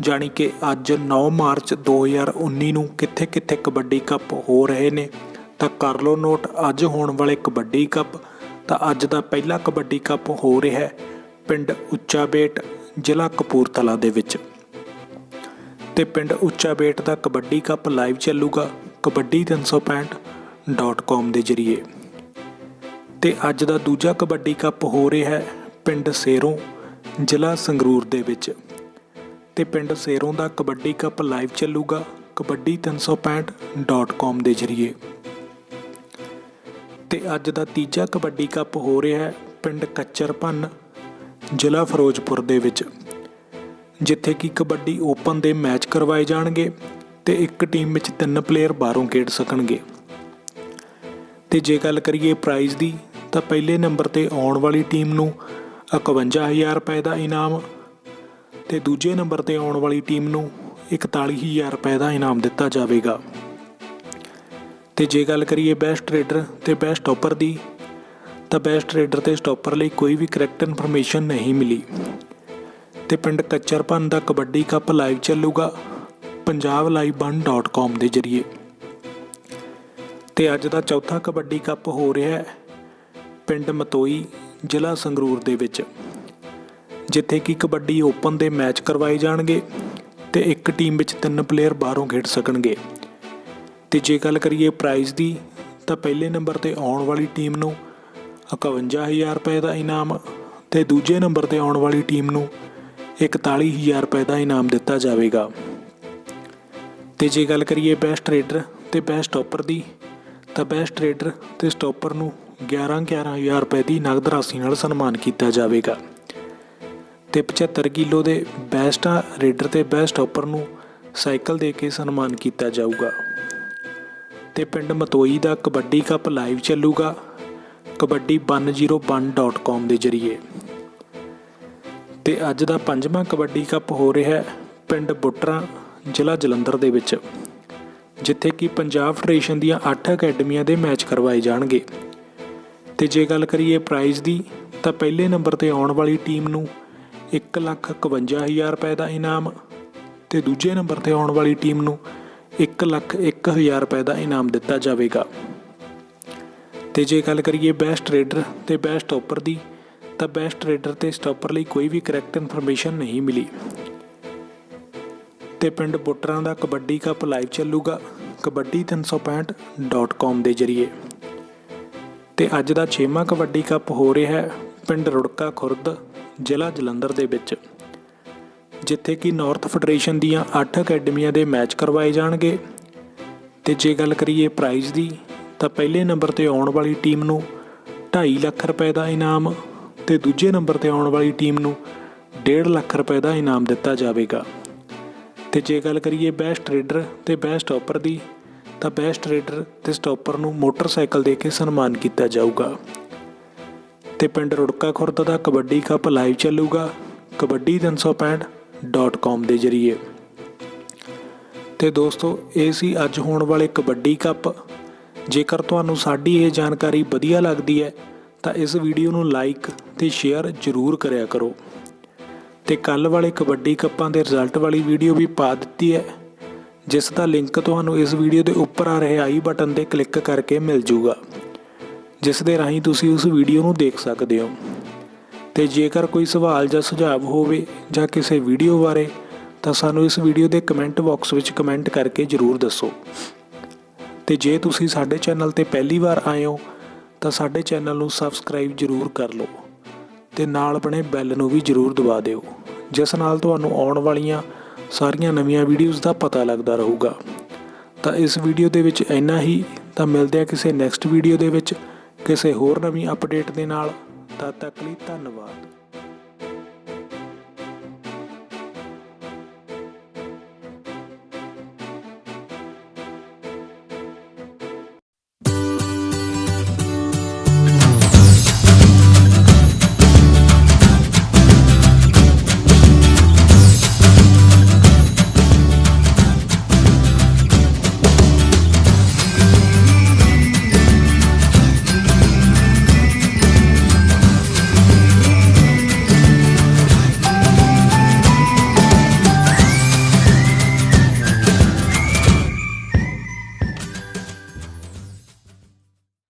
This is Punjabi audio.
ਜਾਣੀ ਕਿ ਅੱਜ 9 ਮਾਰਚ 2019 ਨੂੰ ਕਿੱਥੇ-ਕਿੱਥੇ ਕਬੱਡੀ ਕੱਪ ਹੋ ਰਹੇ ਨੇ, ਤਾਂ ਕਰ ਲਓ ਨੋਟ, ਅੱਜ ਹੋਣ ਵਾਲੇ ਕਬੱਡੀ ਕੱਪ, ਤਾਂ ਅੱਜ ਦਾ ਪਹਿਲਾ ਕਬੱਡੀ ਕੱਪ ਹੋ ਰਿਹਾ ਹੈ ਪਿੰਡ ਉੱਚਾ ਬੇਟ ਜ਼ਿਲ੍ਹਾ ਕਪੂਰਥਲਾ ਦੇ ਵਿੱਚ। ਤੇ ਪਿੰਡ ਉੱਚਾ ਬੇਟ ਦਾ ਕਬੱਡੀ ਕੱਪ ਲਾਈਵ ਚੱਲੂਗਾ ਕਬੱਡੀ 365.com ਦੇ ਜ਼ਰੀਏ। ਤੇ ਅੱਜ ਦਾ ਦੂਜਾ ਕਬੱਡੀ ਕੱਪ ਹੋ ਰਿਹਾ ਹੈ ਪਿੰਡ ਸੇਰੋਂ, ਜ਼ਿਲ੍ਹਾ ਸੰਗਰੂਰ ਦੇ ਵਿੱਚ। ਤੇ ਪਿੰਡ ਸੇਰੋਂ ਦਾ ਕਬੱਡੀ ਕੱਪ ਲਾਈਵ ਚੱਲੂਗਾ, ਕਬੱਡੀ 365.com ਦੇ ਜ਼ਰੀਏ। ਤੇ ਅੱਜ ਦਾ ਤੀਜਾ ਕਬੱਡੀ ਕੱਪ ਹੋ ਰਿਹਾ ਹੈ ਪਿੰਡ ਕੱਚਰਪੰਨ, ਜ਼ਿਲ੍ਹਾ ਫਿਰੋਜ਼ਪੁਰ ਦੇ ਵਿੱਚ, ਜਿੱਥੇ ਕਿ ਕਬੱਡੀ ਓਪਨ ਦੇ ਮੈਚ ਕਰਵਾਏ ਜਾਣਗੇ ਤੇ ਇੱਕ ਟੀਮ ਵਿੱਚ ਤਿੰਨ ਪਲੇਅਰ ਬਾਹਰੋਂ ਖੇਡ ਸਕਣਗੇ। ਤੇ ਜੇ ਗੱਲ ਕਰੀਏ ਪ੍ਰਾਈਜ਼ ਦੀ, ਤਾਂ ਪਹਿਲੇ ਨੰਬਰ ਤੇ ਆਉਣ ਵਾਲੀ ਟੀਮ ਨੂੰ 51000 ਰੁਪਏ ਦਾ ਇਨਾਮ ਤੇ ਦੂਜੇ ਨੰਬਰ ਤੇ ਆਉਣ ਵਾਲੀ ਟੀਮ ਨੂੰ 41000 ਰੁਪਏ ਦਾ ਇਨਾਮ ਦਿੱਤਾ ਜਾਵੇਗਾ। ਤੇ ਜੇ ਗੱਲ ਕਰੀਏ ਬੈਸਟ ਟ੍ਰੇਡਰ ਤੇ ਬੈਸਟ ਸਟਾਪਰ ਦੀ, ਤਾਂ ਬੈਸਟ ਟ੍ਰੇਡਰ ਤੇ ਸਟਾਪਰ ਲਈ ਕੋਈ ਵੀ ਕਰੈਕਟ ਇਨਫੋਰਮੇਸ਼ਨ ਨਹੀਂ ਮਿਲੀ। ਤੇ ਪਿੰਡ ਕੱਚਰਪਨ ਦਾ ਕਬੱਡੀ ਕੱਪ ਲਾਈਵ ਚੱਲੂਗਾ punjablive1.com ਦੇ ਜ਼ਰੀਏ। ਤੇ ਅੱਜ ਦਾ ਚੌਥਾ ਕਬੱਡੀ ਕੱਪ ਹੋ ਰਿਹਾ ਹੈ ਪਿੰਡ ਮਤੋਈ, ਜ਼ਿਲ੍ਹਾ ਸੰਗਰੂਰ ਦੇ ਵਿੱਚ। ਜਿੱਥੇ ਕਿ ਕਬੱਡੀ ਓਪਨ ਦੇ ਮੈਚ ਕਰਵਾਏ ਜਾਣਗੇ ਤੇ ਇੱਕ ਟੀਮ ਵਿੱਚ ਤਿੰਨ ਪਲੇਅਰ ਬਾਹਰੋਂ ਖੇਡ ਸਕਣਗੇ। ਤੇ ਜੇ ਗੱਲ ਕਰੀਏ ਪ੍ਰਾਈਜ਼ ਦੀ, ਤਾਂ ਪਹਿਲੇ ਨੰਬਰ ਤੇ ਆਉਣ ਵਾਲੀ ਟੀਮ ਨੂੰ 51000 ਰੁਪਏ ਦਾ ਇਨਾਮ ਤੇ ਦੂਜੇ ਨੰਬਰ ਤੇ ਆਉਣ ਵਾਲੀ ਟੀਮ ਨੂੰ 41000 ਰੁਪਏ ਦਾ ਇਨਾਮ ਦਿੱਤਾ ਜਾਵੇਗਾ। ਤੇ ਜੇ ਗੱਲ ਕਰੀਏ ਬੈਸਟ ਰੇਡਰ ਤੇ ਬੈਸਟ ਸਟਾਪਰ ਦੀ, ਤਾਂ ਬੈਸਟ ਰੇਡਰ ਤੇ ਸਟਾਪਰ ਨੂੰ 11 11000 ਰੁਪਏ ਦੀ ਨਗਦ ਰਾਸ਼ੀ ਨਾਲ ਸਨਮਾਨ ਕੀਤਾ ਜਾਵੇਗਾ। ਤੇ 75 ਕਿਲੋ ਦੇ ਬੈਸਟ ਰੇਡਰ ਤੇ ਬੈਸਟ ਸਟਾਪਰ ਨੂੰ ਸਾਈਕਲ ਦੇ ਕੇ ਸਨਮਾਨ ਕੀਤਾ ਜਾਊਗਾ। ਤੇ ਪਿੰਡ ਮਤੋਈ ਦਾ ਕਬੱਡੀ ਕੱਪ ਲਾਈਵ ਚੱਲੂਗਾ। ਕਬੱਡੀ 101.com ਦੇ ਜ਼ਰੀਏ। ਤੇ ਅੱਜ ਦਾ ਪੰਜਵਾਂ ਕਬੱਡੀ ਕੱਪ ਹੋ ਰਿਹਾ ਹੈ ਪਿੰਡ ਬੁੱਟਰਾ, ਜ਼ਿਲ੍ਹਾ ਜਲੰਧਰ ਦੇ ਵਿੱਚ, ਜਿੱਥੇ ਕਿ ਪੰਜਾਬ ਫੈਡਰੇਸ਼ਨ ਦੀਆਂ 8 ਅਕੈਡਮੀਆਂ ਦੇ ਮੈਚ ਕਰਵਾਏ ਜਾਣਗੇ। ਤੇ ਜੇ ਗੱਲ ਕਰੀਏ ਪ੍ਰਾਈਜ਼ ਦੀ, ਤਾਂ ਪਹਿਲੇ ਨੰਬਰ ਤੇ ਆਉਣ ਵਾਲੀ ਟੀਮ ਨੂੰ 151000 ਰੁਪਏ ਦਾ ਇਨਾਮ ਤੇ ਦੂਜੇ ਨੰਬਰ ਤੇ ਆਉਣ ਵਾਲੀ ਟੀਮ ਨੂੰ 101000 ਰੁਪਏ ਦਾ ਇਨਾਮ ਦਿੱਤਾ ਜਾਵੇਗਾ। ਤੇ ਜੇ ਗੱਲ ਕਰੀਏ ਬੈਸਟ ਰੇਡਰ ਤੇ ਬੈਸਟ ਸਟਾਪਰ ਦੀ, ਤਾਂ ਬੈਸਟ ਰੇਡਰ ਤੇ ਸਟਾਪਰ ਲਈ ਕੋਈ ਵੀ ਕਰੈਕਟ ਇਨਫੋਰਮੇਸ਼ਨ ਨਹੀਂ ਮਿਲੀ। ਤੇ ਪਿੰਡ ਬੁੱਟਰਾਂ ਦਾ ਕਬੱਡੀ ਕੱਪ ਲਾਈਵ ਚੱਲੂਗਾ ਕਬੱਡੀ 365.com ਦੇ ਜ਼ਰੀਏ। ਤੇ ਅੱਜ ਦਾ 6ਵਾਂ ਕਬੱਡੀ ਕੱਪ ਹੋ ਰਿਹਾ ਹੈ ਪਿੰਡ ਰੁੜਕਾ ਖੁਰਦ ਜ਼ਿਲ੍ਹਾ ਜਲੰਧਰ ਦੇ ਵਿੱਚ, ਜਿੱਥੇ ਕਿ ਨਾਰਥ ਫੈਡਰੇਸ਼ਨ ਦੀਆਂ 8 ਅਕੈਡਮੀਆਂ ਦੇ ਮੈਚ ਕਰਵਾਏ ਜਾਣਗੇ। ਤੇ ਜੇ ਗੱਲ ਕਰੀਏ ਪ੍ਰਾਈਜ਼ ਦੀ, ਤਾਂ ਪਹਿਲੇ ਨੰਬਰ ਤੇ ਆਉਣ ਵਾਲੀ ਟੀਮ ਨੂੰ 2.5 ਲੱਖ ਰੁਪਏ ਦਾ ਇਨਾਮ ਤੇ ਦੂਜੇ ਨੰਬਰ ਤੇ ਆਉਣ ਵਾਲੀ ਟੀਮ ਨੂੰ 1.5 ਲੱਖ ਰੁਪਏ ਦਾ ਇਨਾਮ ਦਿੱਤਾ ਜਾਵੇਗਾ। ਤੇ ਜੇ ਗੱਲ ਕਰੀਏ ਬੈਸਟ ਰੇਡਰ ਤੇ ਬੈਸਟ ਸਟਾਪਰ ਦੀ, ਤਾਂ ਬੈਸਟ ਰੇਡਰ ਤੇ ਸਟਾਪਰ ਨੂੰ ਮੋਟਰਸਾਈਕਲ ਦੇ ਕੇ ਸਨਮਾਨ ਕੀਤਾ ਜਾਊਗਾ। ਤੇ ਪਿੰਡ ਰੁੜਕਾ ਖੁਰਦ ਦਾ ਕਬੱਡੀ ਕੱਪ ਲਾਈਵ ਚੱਲੂਗਾ। ਕਬੱਡੀ 365.com ਦੇ ਜ਼ਰੀਏ। ਤੇ ਦੋਸਤੋ, ਇਹ ਸੀ ਅੱਜ ਹੋਣ ਵਾਲੇ ਕਬੱਡੀ ਕੱਪ। ਜੇਕਰ ਤੁਹਾਨੂੰ ਸਾਡੀ ਇਹ ਜਾਣਕਾਰੀ ਵਧੀਆ ਲੱਗਦੀ ਹੈ, ਤਾਂ ਇਸ ਵੀਡੀਓ ਨੂੰ ਲਾਈਕ ਤੇ ਸ਼ੇਅਰ ਜ਼ਰੂਰ ਕਰਿਆ ਕਰੋ। ਤੇ ਕੱਲ ਵਾਲੇ ਕਬੱਡੀ ਕੱਪਾਂ ਦੇ ਰਿਜ਼ਲਟ ਵਾਲੀ ਵੀਡੀਓ ਵੀ ਪਾ ਦਿੱਤੀ ਹੈ, ਜਿਸ ਦਾ ਲਿੰਕ ਤੁਹਾਨੂੰ ਇਸ ਵੀਡੀਓ ਦੇ ਉੱਪਰ ਆ ਰਹੇ ਆਈ ਬਟਨ ਤੇ ਕਲਿੱਕ ਕਰਕੇ ਮਿਲ ਜਾਊਗਾ ਜਿਸ ਦੇ ਰਾਹੀਂ ਤੁਸੀਂ ਉਸ ਵੀਡੀਓ ਨੂੰ ਦੇਖ ਸਕਦੇ ਹੋ। ਤੇ ਜੇਕਰ ਕੋਈ ਸਵਾਲ ਜਾਂ ਸੁਝਾਅ ਹੋਵੇ ਜਾਂ ਕਿਸੇ ਵੀਡੀਓ ਬਾਰੇ, ਤਾਂ ਸਾਨੂੰ ਇਸ ਵੀਡੀਓ ਦੇ ਕਮੈਂਟ ਬਾਕਸ ਵਿੱਚ ਕਮੈਂਟ ਕਰਕੇ ਜ਼ਰੂਰ ਦੱਸੋ। ਤੇ ਜੇ ਤੁਸੀਂ ਸਾਡੇ ਚੈਨਲ ਤੇ ਪਹਿਲੀ ਵਾਰ ਆਏ ਹੋ, ਤਾਂ ਸਾਡੇ ਚੈਨਲ ਨੂੰ ਸਬਸਕ੍ਰਾਈਬ ਜ਼ਰੂਰ ਕਰ ਲਓ ਤੇ ਨਾਲ ਬਣੇ ਬੈਲ ਨੂੰ ਵੀ ਜ਼ਰੂਰ ਦਬਾ ਦਿਓ, ਜਿਸ ਨਾਲ ਤੁਹਾਨੂੰ ਆਉਣ ਵਾਲੀਆਂ ਸਾਰੀਆਂ ਨਵੀਆਂ ਵੀਡੀਓਜ਼ ਦਾ ਪਤਾ ਲੱਗਦਾ ਰਹੂਗਾ। ਤਾਂ ਇਸ ਵੀਡੀਓ ਦੇ ਵਿੱਚ ਇੰਨਾ ਹੀ। ਤਾਂ ਮਿਲਦੇ ਆ ਕਿਸੇ ਨੈਕਸਟ ਵੀਡੀਓ ਦੇ ਵਿੱਚ। ਕਿਸੇ ਹੋਰ ਨਵੀਂ ਅਪਡੇਟ ਦੇ ਨਾਲ ਤਦ ਤੱਕ ਲਈ ਧੰਨਵਾਦ।